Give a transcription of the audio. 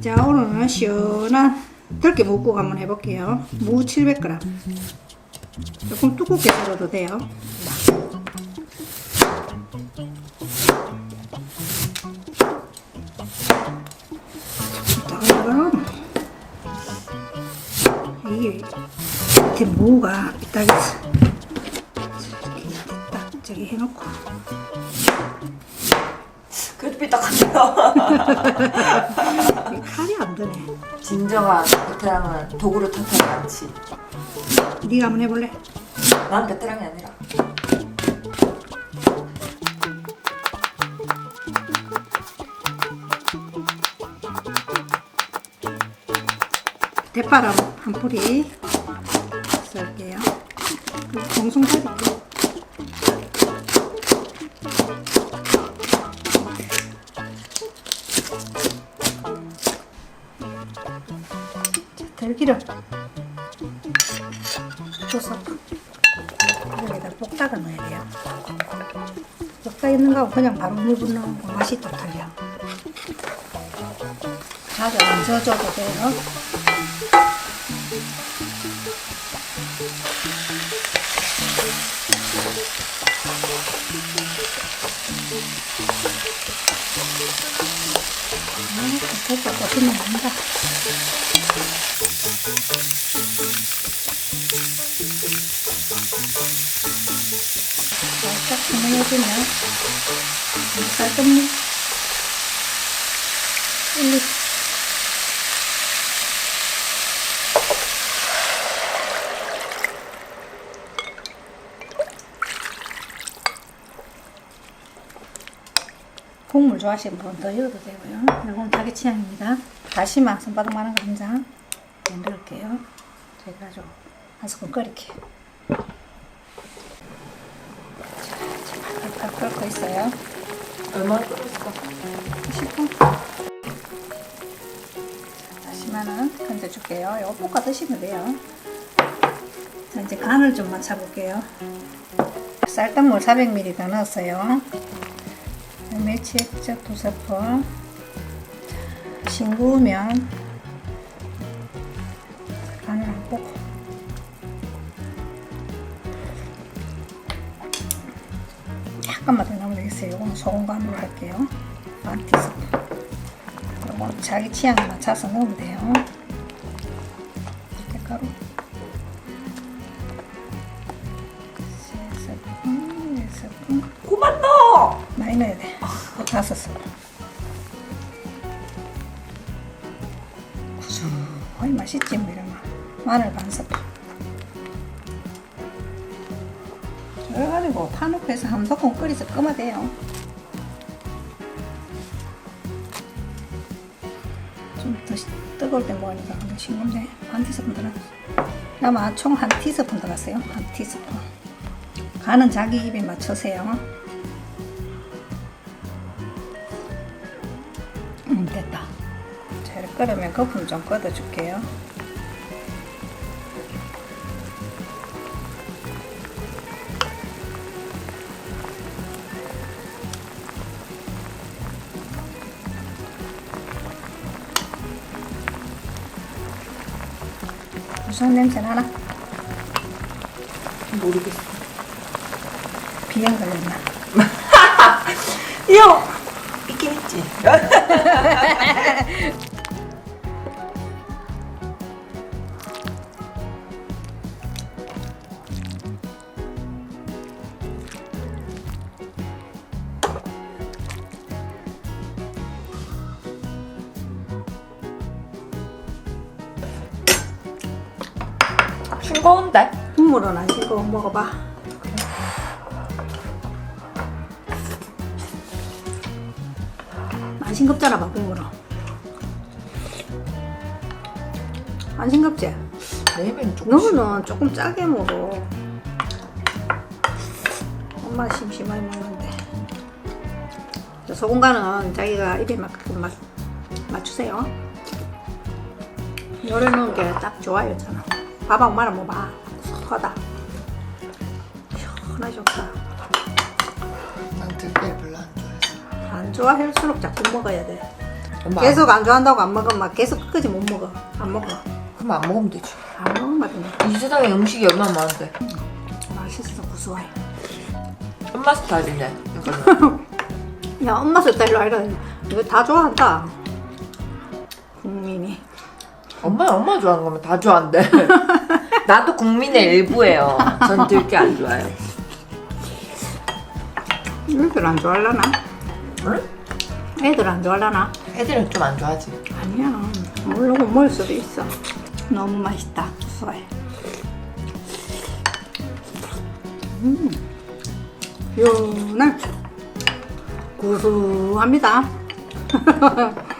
자 오늘은 시원한 들깨 무국 한번 해볼게요. 무 700g. 조금 두껍게 썰어도 돼요. 이게 밑에 무가 삐딱해서 딱 저기 해놓고 그래도 삐딱한데요. 드네. 진정한 베테랑은 도구를 탓하지 않지. 네가 한번 해볼래? 난 베테랑이 아니라. 대파람 한 뿌리 썰게요. 그리고 썰을 게요. 자, 들기름 조사프 여기다 볶다가 넣어야 돼요. 볶다 있는 거하고 그냥 바로 물 붓는 거 맛이 또 틀려. 자주 안 져줘도 돼요. 아, 됐다, 거짓말 한다. 살짝 투명해지면 살금물 1, 2 국물 좋아하시는 분은 더 넣어도 되고요. 이건 자기 취향입니다. 다시마 손바닥 만한 거한장 넣을게요. 자, 그래가지고 한 스푼 끓일게요. 자, 끓고 있어요. 얼마나 끓였을까? 10분. 다시마는 건져줄게요. 이거 볶아 드시면 돼요. 자, 이제 간을 좀 맞춰볼게요. 쌀뜨물 400ml 더 넣었어요. 멸치 액젓 두 스푼. 싱구우면 간을 안 볶고. 약간만 더 넣으면 되겠어요. 이건 소금 간으로 할게요. 반 티스푼. 이건 자기 취향에 맞춰서 넣으면 돼요. 들깨가루. 스푼, 네 스푼. 그만 넣어! 많이 넣어야 돼. 그 다섯 스푼. 구수하게 맛있지 뭐 이러면. 마늘 반 스푼. 그래가지고 파 넣고 해서 한 소금 끓여서 끄면 돼요. 좀더 뜨거울 때 먹으니까 싱겁네. 한 티스푼 들어갔어. 아마 총 한 티스푼 들어갔어요. 한 티스푼. 간은 자기 입에 맞추세요. 음, 됐다. 자, 이렇게 끓으면 거품 좀 걷어줄게요. 무슨 냄새 나나? 모르겠어. 비염 걸렸나? 야! 있긴 있지. 싱거운데? 국물은 안 씻고 먹어봐. 안 싱겁잖아, 봐, 국물은. 안 싱겁지? 내면 조금. 너는 조금 짜게 먹어. 엄마 심심하게 먹는데. 저 소금 간은 자기가 입에 맞게끔 맞, 맞추세요. 넣은 게 딱 좋아요, 저는. 밥하고 말아 먹어봐. 커다. 시원하게 좋다. 좋아할수록 자꾸 먹어야 돼. 엄마 계속 안 좋아한다고 안 먹으면 막 계속 끝까지 못 먹어. 안 먹어. 그럼 안 먹으면 되지. 안 먹으면 이 세상에 음식이 얼마나 많은데. 맛있어 구수해. 엄마 스타일이네. 이거는. 야 엄마 스타일로 알아. 이거 다 좋아한다. 국민이. 엄마 엄마 좋아하는 거면 다 좋아한대. 나도 국민의 일부예요. 전 들게 안 좋아해요. 애들 안 좋아하려나? 응? 애들 안 좋아하려나? 애들은 좀 안 좋아하지. 아니야. 모르고 먹을 수도 있어. 너무 맛있다. 구수해. 음. 요날 구수합니다.